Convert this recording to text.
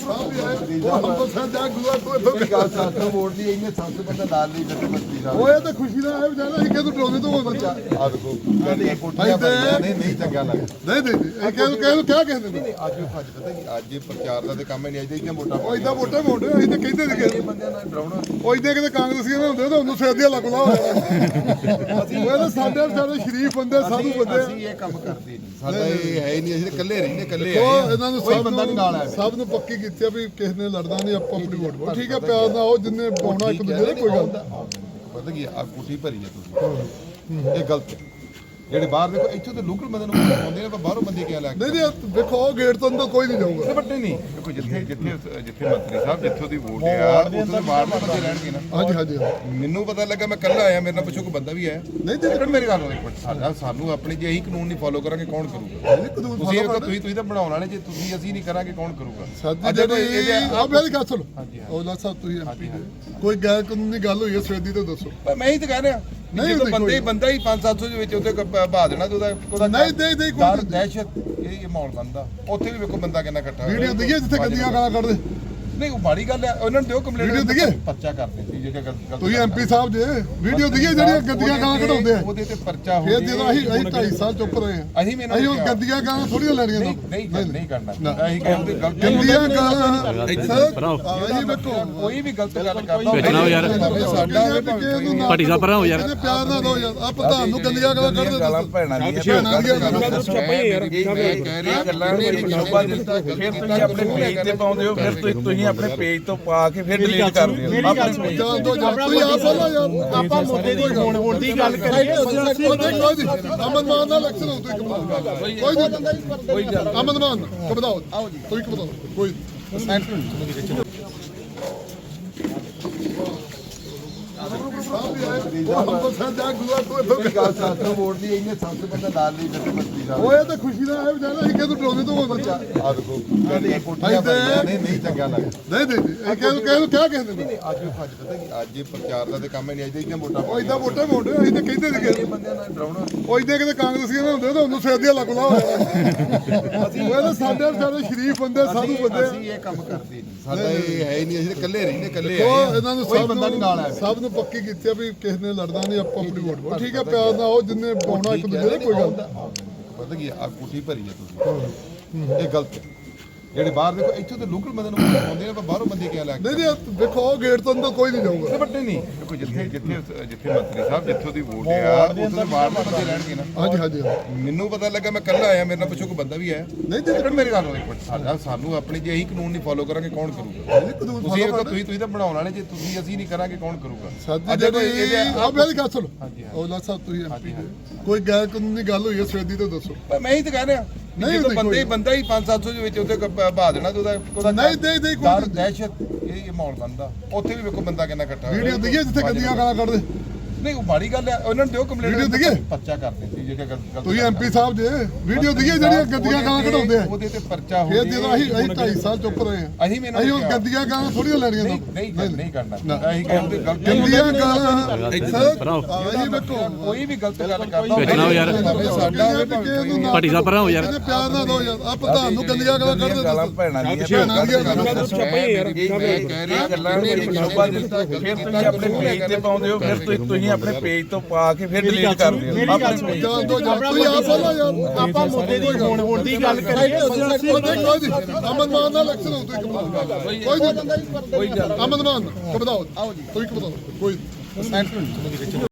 ਅੰਮ੍ਰਿਤਸਰ ਜਾ ਸਾਡੇ ਸ਼ਰੀਫ ਬੰਦੇ ਸਾਧੂ ਬੰਦੇ ਅਸੀਂ ਇਹ ਕੰਮ ਕਰਦੇ ਨਹੀਂ। ਸਾਡਾ ਇਹ ਹੈ ਨਹੀਂ ਅਸੀਂ ਇਕੱਲੇ ਰਹਿੰਦੇ ਇਕੱਲੇ ਆ ਇਹਨਾਂ ਨੂੰ ਸਭ ਬੰਦਾ ਨਾਲ ਆਇਆ। ਸਭ ਨੂੰ ਪੱਕੀ ਕੀਤੀ ਆ ਵੀ ਕਿਸੇ ਨੇ ਲੜਨਾ ਨਹੀਂ ਆਪਾਂ ਆਪਣੀ ਵੋਟ ਪਾਓ ਠੀਕ ਹੈ ਪਿਆਰ ਨਾਲ ਉਹ ਜਿੰਨੇ ਪਾਉਣਾ ਇੱਕ ਦੂਜੇ ਦੇ ਕੋਈ ਗੱਲ ਨਹੀਂ। ਪਤਾ ਕੀ ਆ ਕੋਠੀ ਭਰੀ ਹੈ ਤੁਸੀਂ ਇਹ ਗਲਤ ਹੈ। ਜਿਹੜੇ ਬਾਹਰ ਦੇਖੋ ਇੱਥੋਂ ਤੇ ਲੋਕਲ ਬੰਦੇ ਨੂੰ ਆਉਂਦੇ ਨੇ ਪਰ ਬਾਹਰੋਂ ਬੰਦੇ ਕਿਆ ਲੈ ਕੇ ਨਹੀਂ ਨਹੀਂ ਦੇਖੋ ਉਹ ਗੇਟ ਤੋਂ ਅੰਦਰ ਕੋਈ ਨਹੀਂ ਜਾਊਗਾ। ਵੱਡੇ ਨਹੀਂ। ਦੇਖੋ ਜਿੱਥੇ ਜਿੱਥੇ ਜਿੱਥੇ ਮੰਤਰੀ ਸਾਹਿਬ ਜਿੱਥੋਂ ਦੀ ਵੋਟ ਆ ਉੱਥੋਂ ਦੇ ਬੰਦੇ ਰਹਿਣਗੇ ਨਾ। ਹਾਂਜੀ ਹਾਂਜੀ। ਮੈਨੂੰ ਪਤਾ ਲੱਗਾ ਮੈਂ ਕੱਲਾ ਆਇਆ ਮੇਰੇ ਨਾਲ ਪਿੱਛੋਂ ਕੋਈ ਬੰਦਾ ਵੀ ਆਇਆ। ਨਹੀਂ ਤੇ ਫਿਰ ਮੇਰੀ ਗੱਲ ਹੋਈ ਸਾਡਾ ਸਾਨੂੰ ਆਪਣੀ ਜੇ ਅਸੀਂ ਕਾਨੂੰਨ ਨਹੀਂ ਫੋਲੋ ਕਰਾਂਗੇ ਕੌਣ ਕਰੂਗਾ? ਤੁਸੀਂ ਇਹ ਤੁਸੀਂ ਤੁਸੀਂ ਤਾਂ ਬਣਾਉਣ ਵਾਲੇ ਜੇ ਤੁਸੀਂ ਅਸੀਂ ਨਹੀਂ ਕਰਾਂਗੇ ਕੌਣ ਕਰੂਗਾ? ਅੱਜ ਇਹਦੇ ਆ ਮੇਰੀ ਗੱਲ ਸੁਣੋ। ਹਾਂਜੀ, ਔਲਾ ਸਾਹਿਬ ਤੁਸੀਂ ਐਮਪੀ ਕੋਈ ਗੈਰ ਕਾਨੂੰਨੀ ਗੱਲ ਹੋਈ ਹੈ ਸਵੇਦੀ ਤੋਂ ਦੱਸੋ। ਮੈਂ ਹੀ ਤਾਂ ਕਹਿ ਰਿਹਾ। ਨਹੀਂ, ਜਦੋਂ ਬੰਦੇ ਜੀ। ਬੰਦਾ ਹੀ 5-700 ਦੇ ਵਿੱਚ ਉਹਦੇ ਬਹਾ ਦੇਣਾ ਤੇ ਉਹਦਾ ਉਹਦਾ ਨਹੀਂ, ਨਹੀਂ, ਨਹੀਂ, ਕੋਈ। ਦਹਿਸ਼ਤ ਇਹ ਇਹ ਮਾਹੌਲ ਬੰਦਾ ਉੱਥੇ ਵੀ ਵੇਖੋ ਬੰਦਾ ਕਿੰਨਾ ਇਕੱਠਾ। ਵੀਡੀਓ ਦਈਏ ਜਿੱਥੇ ਗੰਦੀਆਂ ਗਾਲਾਂ ਕੱਢਦੇ ਨਹੀਂ ਉਹ ਮਾੜੀ ਗੱਲ ਹੈ ਉਹਨਾਂ ਨੂੰ ਦਿਓ ਕੰਪਲੇਂਟ ਵੀਡੀਓ ਦਈਏ? ਪਰਚਾ ਕਰਦੇ ਸੀ ਜੇ ਗਲਤ ਗਲਤ ਤੁਸੀਂ ਐਮਪੀ ਸਾਹਿਬ ਜੇ ਵੀਡੀਓ ਦਈਏ ਜਿਹੜੀਆਂ ਗੰਦੀਆਂ ਗਾਲਾਂ ਕਢਾਉਂਦੇ ਆ? ਉਹਦੇ ਤੇ ਪਰਚਾ ਹੋ ਫਿਰ ਜਦੋਂ ਅਸੀਂ ਅਸੀਂ 2.5 ਸਾਲ ਚੁੱਪ ਰਹੇ ਆ। ਅਸੀਂ ਵੀ ਇਹਨਾਂ ਅਸੀਂ ਨੂੰ ਉਹ ਕਿਹਾ। ਗੰਦੀਆਂ ਗਾਲਾਂ ਥੋੜੀਆਂ ਲੈਣੀਆਂ ਨਹੀਂ ਨਹੀਂ ਨਹੀਂ ਕਰਨਾ। ਨਾ। ਅਸੀਂ ਕਹਿੰਦੇ ਗਲਤ ਗੰਦੀਆਂ ਗਾਲਾਂ। ਅਸੀਂ ਵੇਖੋ। ਕੋਈ ਵੀ ਗਲਤ ਗੱਲ ਕਰਦਾ ਹੋ ਯਾਰ। ਸਾਡਾ ਭੱਟੀ ਸਾਹਿਬ ਪਰਾਂ ਹੋ ਯਾਰ। ਇਹਨੇ ਪਿਆਰ ਨਾਲ ਦੋ ਯਾਰ। ਆ ਪ੍ਰਧਾਨ ਨੂੰ ਗੰਦੀਆਂ ਗਾਲਾਂ ਕੱਢਦੇ ਗਾਲਾਂ ਦੱਸੋ ਭੈਣਾਂ ਦੀਆਂ ਗਾਲਾਂ ਮੈਂ ਕਹਿ ਰਿਹਾ ਗੱਲਾਂ ਨੇ ਸ਼ੋਭਾ ਦਿੱਤਾ ਫਿਰ ਤੁਸੀਂ ਆਪਣੇ ਪੇਜ ਤੇ ਪਾਉਂਦੇ ਹੋ ਫਿਰ ਤੁਸੀਂ- ਤੁਸੀਂ ਆਪਣੇ ਪੇਜ ਤੋਂ ਪਾ ਕੇ ਫਿਰ ਡਿਲੀਟ ਕਰਦੇ ਹੋ ਆਪਣੇ page ਜਾਨ ਦੋ ਯਾਰ ਤੁਸੀਂ ਆ ਬੋਲੋ ਯਾਰ ਆਪਾਂ ਮੁੱਦੇ ਦੀ ਹੁਣ ਹੁਣ ਦੀ ਗੱਲ ਕਰੀਏ ਅਮਨ ਮਾਨ ਨਾਲ ਇਲੈਕਸ਼ਨ ਹੋ ਤੁਸੀਂ ਕੋਈ ਨਹੀਂ। ਕੋਈ ਅਮਨ ਮਾਨ ਕਬਦਾਓ ਆਓ ਜੀ। ਤੁਸੀਂ ਕਬਦਾਓ ਕੋਈ ਕਾਂਗਰਸੀਆਂ ਹੁੰਦੇ ਤਾਂ ਸ਼ਰੀਫ ਬੰਦੇ ਸਾਧੂ ਬੰਦੇ। ਕੰਮ ਕਰਦੇ ਨਹੀਂ ਸਾਡਾ ਰਹਿੰਦੇ ਇਕੱਲੇ ਇਹਨਾਂ ਨੂੰ ਸਭ ਨੂੰ ਨਾਲ ਸਭ ਨੂੰ ਪੱਕੀ ਕੀਤੀ ਵੀ ਕਿਸੇ ਲੜਨਾ ਨਹੀਂ ਆਪਾਂ ਆਪਣੀ ਵੋਟ ਪਾਓ। ਠੀਕ ਹੈ ਪਿਆਰ ਨਾਲ ਉਹ ਜਿੰਨੇ ਪਾਉਣਾ ਇੱਕ ਦੂਜੇ ਦੇ ਕੋਈ ਗੱਲ ਨਹੀਂ। ਪਤਾ ਕੀ ਆ ਕੋਠੀ ਭਰੀ ਹੈ ਤੁਸੀਂ। ਇਹ ਗਲਤ ਹੈ। ਜਿਹੜੇ ਬਾਹਰ ਦੇਖੋ ਇੱਥੋਂ ਤੇ ਲੋਕਲ ਬੰਦੇ ਨੂੰ ਆਉਂਦੇ ਨੇ ਪਰ ਬਾਹਰੋਂ ਬੰਦੇ ਕਿਆ ਲੈ ਕੇ ਨਹੀਂ ਨਹੀਂ ਦੇਖੋ ਉਹ ਗੇਟ ਤੋਂ ਅੰਦਰ ਕੋਈ ਨਹੀਂ ਜਾਊਗਾ। ਵੱਡੇ ਨਹੀਂ। ਦੇਖੋ ਜਿੱਥੇ ਜਿੱਥੇ ਜਿੱਥੇ ਮੰਤਰੀ ਸਾਹਿਬ ਜਿੱਥੋਂ ਦੀ ਵੋਟ ਆ ਉੱਥੋਂ ਵਾਰਡ ਦੇ ਬੰਦੇ ਰਹਿਣਗੇ ਨਾ। ਹਾਂਜੀ ਹਾਂਜੀ। ਮੈਨੂੰ ਪਤਾ ਲੱਗਾ ਮੈਂ ਕੱਲਾ ਆਇਆ ਮੇਰੇ ਨਾਲ ਪਿੱਛੋਂ ਕੋਈ ਬੰਦਾ ਵੀ ਆਇਆ। ਨਹੀਂ ਤੇ ਫਿਰ ਮੇਰੀ ਗੱਲ ਹੋਈ ਸਾਡਾ ਸਾਨੂੰ ਆਪਣੀ ਜੇ ਕਾਨੂੰਨ ਨਹੀਂ ਫੋਲੋ ਕਰਾਂਗੇ ਕੌਣ ਕਰੂਗਾ? ਤੁਸੀਂ ਇਹ ਤੁਸੀਂ ਤੁਸੀਂ ਤਾਂ ਬਣਾਉਣ ਵਾਲੇ ਜੇ ਤੁਸੀਂ ਅਸੀਂ ਨਹੀਂ ਕਰਾਂਗੇ ਕੌਣ ਕਰੂਗਾ? ਅੱਜ ਕੋਈ ਇਹਦੇ ਆ ਮੇਰੀ ਗੱਲ ਸੁਣੋ। ਔਲਾ ਸਾਹਿਬ ਤੁਸੀਂ ਐਮਪੀ ਕੋਈ ਗੈਰ ਕਾਨੂੰਨੀ ਗੱਲ ਹੋਈ ਹੈ ਸਵੇਦੀ ਤੋਂ ਦੱਸੋ। ਪਰ ਮੈਂ ਹੀ ਤਾਂ ਕਹਿ ਰਿਹਾ ਨਹੀਂ, ਜਦੋਂ ਬੰਦੇ ਜੀ। ਬੰਦਾ ਹੀ 5-700 ਦੇ ਵਿੱਚ ਉਹਦੇ ਬਹਾ ਦੇਣਾ ਤੇ ਉਹਦਾ ਉਹਦਾ ਨਹੀਂ, ਨਹੀਂ, ਨਹੀਂ, ਕੋਈ। ਦਹਿਸ਼ਤ ਇਹ ਮਾਹੌਲ ਬੰਦਾ ਉੱਥੇ ਵੀ ਵੇਖੋ ਬੰਦਾ ਕਿੰਨਾ ਇਕੱਠਾ। ਵੀਡੀਓ ਦਈਏ ਜਿੱਥੇ ਗੰਦੀਆਂ ਗਾਲਾਂ ਕੱਢਦੇ ਨਹੀਂ ਉਹ ਮਾੜੀ ਗੱਲ ਹੈ ਉਹਨਾਂ ਨੂੰ ਦਿਓ ਕੰਪਲੇਂਟ ਵੀਡੀਓ ਦਈਏ? ਪਰਚਾ ਕਰਦੇ ਸੀ ਜੇ ਗਲਤ ਗਲਤ ਤੁਸੀਂ ਐਮਪੀ ਸਾਹਿਬ ਜੇ ਵੀਡੀਓ ਦਈਏ ਜਿਹੜੀਆਂ ਗੰਦੀਆਂ ਗਾਲਾਂ ਕਢਾਉਂਦੇ ਆ ਉਹਦੇ ਤੇ ਪਰਚਾ ਹੋ ਫਿਰ ਜਦੋਂ ਅਸੀਂ ਅਸੀਂ 2.5 ਸਾਲ ਚੁੱਪ ਰਹੇ ਆ ਅਸੀਂ ਵੀ ਇਹਨਾਂ ਅਸੀਂ ਨੂੰ ਉਹ ਕਿਹਾ। ਗੰਦੀਆਂ ਗਾਲਾਂ ਥੋੜੀਆਂ ਲੈਣੀਆਂ ਨਹੀਂ ਤੋਂ ਨਹੀਂ ਕਰ- ਨਹੀਂ ਕਰਨਾ ਨਾ। ਅਸੀਂ ਕਹਿੰਦੇ ਗਲਤ ਗੰਦੀਆਂ ਗਾਲਾਂ ਪਰਾਂ ਹੋ। ਅਸੀਂ ਵੇਖੋ ਕੋਈ ਵੀ ਗਲਤ ਗੱਲ ਕਰਦਾ ਵੇਚਣਾ ਹੋ ਯਾਰ। ਸਾਡਾ ਹੋਵੇ ਨਹੀਂ। ਭੱਟੀ ਸਾਹਿਬ ਪਰਾਂ ਹੋ ਯਾਰ। ਪਿਆਰ ਨਾਲ ਦੋ ਯਾਰ ਆ ਪ੍ਰਧਾਨ ਨੂੰ ਗੰਦੀਆਂ ਗਾਲਾਂ ਕੱਢਦੇ ਗਾਲਾਂ ਦੱਸੋ ਭੈਣਾਂ ਦੀਆਂ ਭੈਣਾਂ ਦੀਆਂ ਗਾਲਾਂ ਮੈਂ ਕਹਿ ਰਿਹਾ ਗੱਲਾਂ ਨੇ ਸ਼ੋਭਾ ਦਿੱਤਾ ਫਿਰ ਤੁਸੀਂ ਆਪਣੇ ਪੇਜ ਤੇ ਪਾਉਂਦੇ ਹੋ ਫਿਰ ਤੁਸੀਂ- ਤੁਸੀਂ ਆਪਣੇ ਪੇਜ ਤੋਂ ਪਾ ਕੇ ਫਿਰ ਡਿਲੀਟ ਕਰਦੇ ਹੋ ਆਪਣੇ page ਜਾਨ ਦੋ ਯਾਰ ਤੁਸੀਂ ਆ ਬੋਲੋ ਯਾਰ ਆਪਾਂ ਮੁੱਦੇ ਦੀ ਹੁਣ ਹੁਣ ਦੀ ਗੱਲ ਕਰੀਏ ਕੋਈ ਨਹੀਂ ਅਮਨ ਮਾਨ ਨਾਲ ਇਲੈਕਸ਼ਨ ਹੋ ਤੁਸੀਂ ਕਬਦਾਓ ਕੋਈ ਨਹੀਂ। ਕੋਈ ਅਮਨ ਮਾਨ ਕਬਦਾਓ ਆਓ ਜੀ। ਤੁਸੀਂ ਕਬਦਾਓ ਕੋਈ।